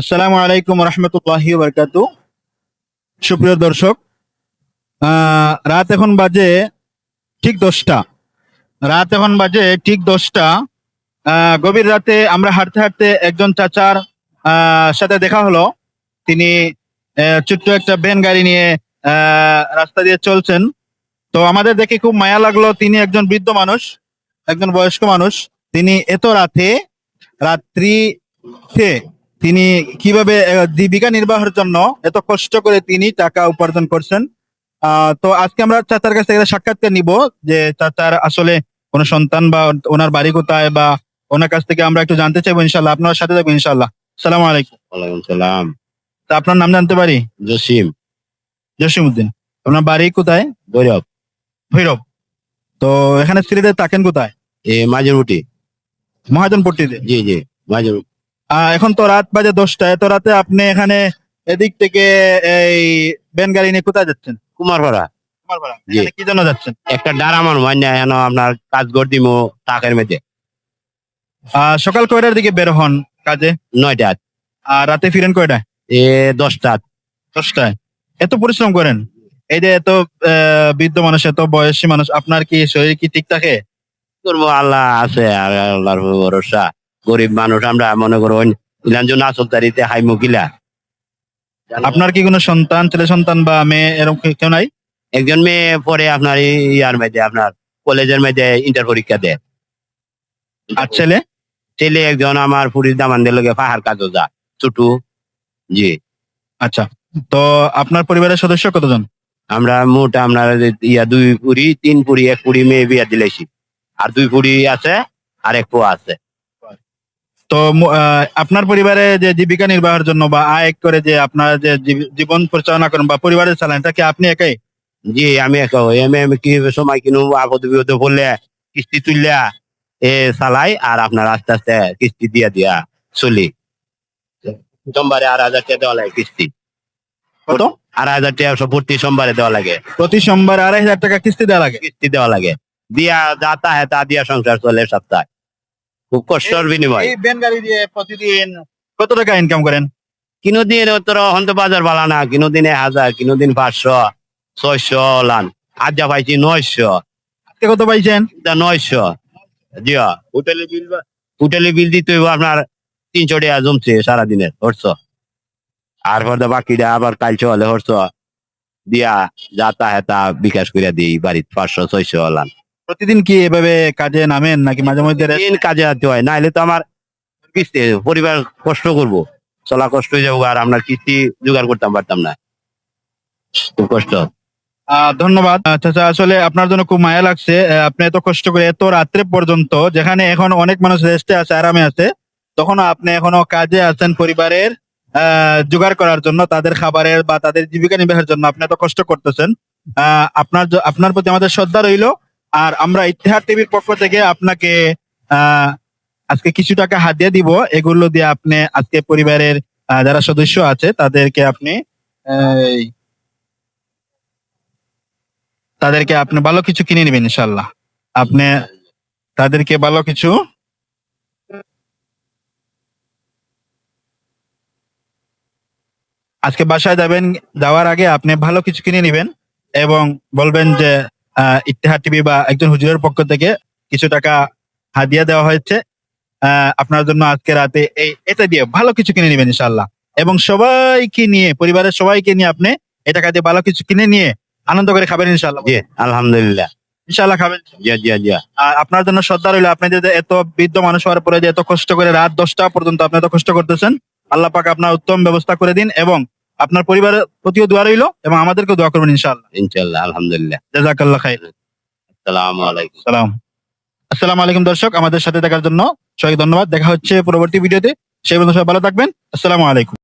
আসসালামু আলাইকুম রহমতুল্লাহি বরকাত সুপ্রিয় দর্শক রাত এখন বাজে ঠিক দশটা। রাত এখন বাজে ঠিক দশটা। গভীর রাতে আমরা হাঁটতে হাঁটতে একজন চাচার সাথে দেখা হলো। তিনি ছোট্ট একটা ভ্যান গাড়ি নিয়ে রাস্তা দিয়ে চলছেন। তো আমাদের দেখে খুব মায়া লাগল, তিনি একজন বৃদ্ধ মানুষ, একজন বয়স্ক মানুষ। তিনি এত রাতে, রাত্রিতে তিনি কীভাবে জীবিকা নির্বাহের জন্য এত কষ্ট করে তিনি টাকা উপার্জন করছেন। তো আজকে আমরা চাচার কাছ থেকে সাক্ষাৎকার নিব যে চাচার আসলে কোনো সন্তান বা ওনার বাড়ি কোথায় বা ওনার কাছ থেকে আমরা একটু জানতে চাইব ইনশাল্লাহ আপনার সাথে থাকব ইনশাল্লাহ সালাম আলাইকুম। ওয়ালাইকুম সালাম। তা আপনার নাম জানতে পারি? জসিম। জসিম উদ্দিন আপনার বাড়ি কোথায়? ভৈরব। ভৈরব। তো এখানে সিলেটে থাকেন কোথায়? এ মাঝেরুটি মহাজনপট্টিতে। জি জি মাঝেরুটি আহ, এখন তো রাত বাজে দশটা এত রাতে আপনি এখানে এদিক থেকে এই ভ্যান গাড়ি নিয়ে কোথায় যাচ্ছেন? কুমারপাড়া। কুমারপাড়া। জি। এখানে কি জন্য যাচ্ছেন? একটা ডারামান মানে এখন আপনার কাজ করে দিমু টাকার মেঝে আহ, সকাল কয়টার দিকে বের হন কাজে? নয়টা আর রাতে ফিরেন কয়টায়? এ দশটা দশটায়। এত পরিশ্রম করেন? এই যে এত আহ, বৃদ্ধ মানুষ এত বয়সী মানুষ আপনার কি শরীর কি ঠিক থাকে? করব আল্লাহ আছে আর আল্লাহর ভরসা। গরিব মানুষ আমরা মনে করো ইলান জন্য হাই মুকিলা আপনার কি কোনো সন্তান ছেলে সন্তান বা মেয়ে এরকম কেউ নাই? একজন মেয়ে পরে আপনার ইয়ার মেয়েদে আপনার কলেজের মেয়েদে ইন্টার পরীক্ষা দেয়। আর ছেলে? ছেলে একজন আমার পুরীর দামান দিয়ে লোকে পাহাড় কাজও যা ছুটু। জি। আচ্ছা তো আপনার পরিবারের সদস্য কতজন? আমরা মোট আমরা ইয়া দুই পুরি তিন পুরি এক পুরি মেয়ে বিয়া দিলেছি আর দুই পুরি আছে আর এক পোয়া আছে। তো আহ, আপনার পরিবারে যে জীবিকা নির্বাহের জন্য বা আয় করে যে আপনার যে জীবন পরিচালনা করেন বা পরিবারের চালান এটা কি আপনি একাই? জি আমি এক এম এম কি সময় কিনু আপদ বিপদে পড়লে কিস্তি তুললা এ চালাই আর আপনার আস্তে আস্তে কিস্তি দিয়া দিয়া চলি। সোমবারে আর হাজার টাকা দেওয়া লাগে কিস্তি। কত? আর হাজার টাকা সব প্রতি সোমবারে দেওয়া লাগে। প্রতি সোমবার আড়াই হাজার টাকা কিস্তি দেওয়া লাগে? কিস্তি দেওয়া লাগে। দিয়া যা তা হ্যাঁ তা দিয়া সংসার চলে সপ্তাহে। খুব কষ্টর বিনিময়। এই দিয়ে প্রতিদিন কত টাকা ইনকাম করেন? কিনো দিন তোর হন্ত বাজার বালা না কিনো দিনে হাজার কিনো দিন পাঁচশো ছয়শো লান। আজ যা পাইছি নয়শো। আজকে কত পাইছেন? নয়শো। জিয়া হোটেলে বিল হোটেলে বিল দিতে হইব আপনার তিনশো টাকা জমছে সারাদিনের হরছ। আর পর বাকিটা আবার কাল চলে হরছ। দিয়া যাতা হেতা বিকাশ করিয়া দিই বাড়িতে পাঁচশো ছয়শো লান। প্রতিদিন কি এভাবে কাজে নামেন নাকি মাঝে মধ্যে দিন কাজে যেতে হয় নাহলে তো আমার কিস্তি পরিবার কষ্ট করব চলা কষ্ট হয়ে যাব আর আপনার কিস্তি জোগাড় করতাম পারতাম না। খুব কষ্ট। ধন্যবাদ। চাচা আসলে আপনার জন্য খুব মায়া লাগছে। আপনি এত কষ্ট করে এত রাত্রে পর্যন্ত যেখানে এখন অনেক মানুষ রেস্টে আছে আরামে আছে তখন আপনি এখনও কাজে আছেন পরিবারের আহ, জোগাড় করার জন্য তাদের খাবারের বা তাদের জীবিকা নির্বাহের জন্য আপনি এত কষ্ট করতেছেন। আহ, আপনার আপনার প্রতি আমাদের শ্রদ্ধা রইল। আর আমরা ইতিহাস টিভির পক্ষ থেকে আপনাকে আজকে কিছু টাকা হাতিয়ে দিব। এগুলো দিয়ে আপনি আজকে পরিবারের যারা সদস্য আছে, তাদেরকে আপনি তাদেরকে আপনি ভালো কিছু কিনে নেবেন ইনশাল্লাহ আপনি তাদেরকে ভালো কিছু, আজকে বাসায় যাবেন, যাওয়ার আগে আপনি ভালো কিছু কিনে নেবেন এবং বলবেন যে আহ, ইত্তেহাদ টিভি বা একজন হুজুরের পক্ষ থেকে কিছু টাকা হাদিয়া দেওয়া হয়েছে। আপনার জন্য আজকে রাতে এই এটা দিয়ে ভালো কিছু কিনে নেবেন ইনশাল্লাহ এবং সবাইকে নিয়ে পরিবারের সবাইকে নিয়ে আপনি এই টাকা দিয়ে ভালো কিছু কিনে নিয়ে আনন্দ করে খাবেন ইনশাল্লাহ আলহামদুলিল্লাহ। ইনশাল্লাহ খাবেন। জিয়া জিয়া জিয়া আর আপনার জন্য শ্রদ্ধা রইল আপনি যে এত বৃদ্ধ মানুষ হওয়ার পরে যে এত কষ্ট করে রাত দশটা পর্যন্ত আপনি এত কষ্ট করতেছেন আল্লাহ পাক আপনার উত্তম ব্যবস্থা করে দিন এবং আপনার পরিবারের প্রতিও দোয়া রইল এবং আমাদেরকে দোয়া করবেন ইনশাআল্লাহ। ইনশাল্লাহ আলহামদুলিল্লাহ। জাজাকাল্লাহ খাই আসসালামু আলাইকুম। সালাম। আসসালামু আলাইকুম দর্শক আমাদের সাথে দেখার জন্য সবাই ধন্যবাদ। দেখা হচ্ছে পরবর্তী ভিডিওতে। সেই পর্যন্ত সবাই ভালো থাকবেন। আসসালামু আলাইকুম।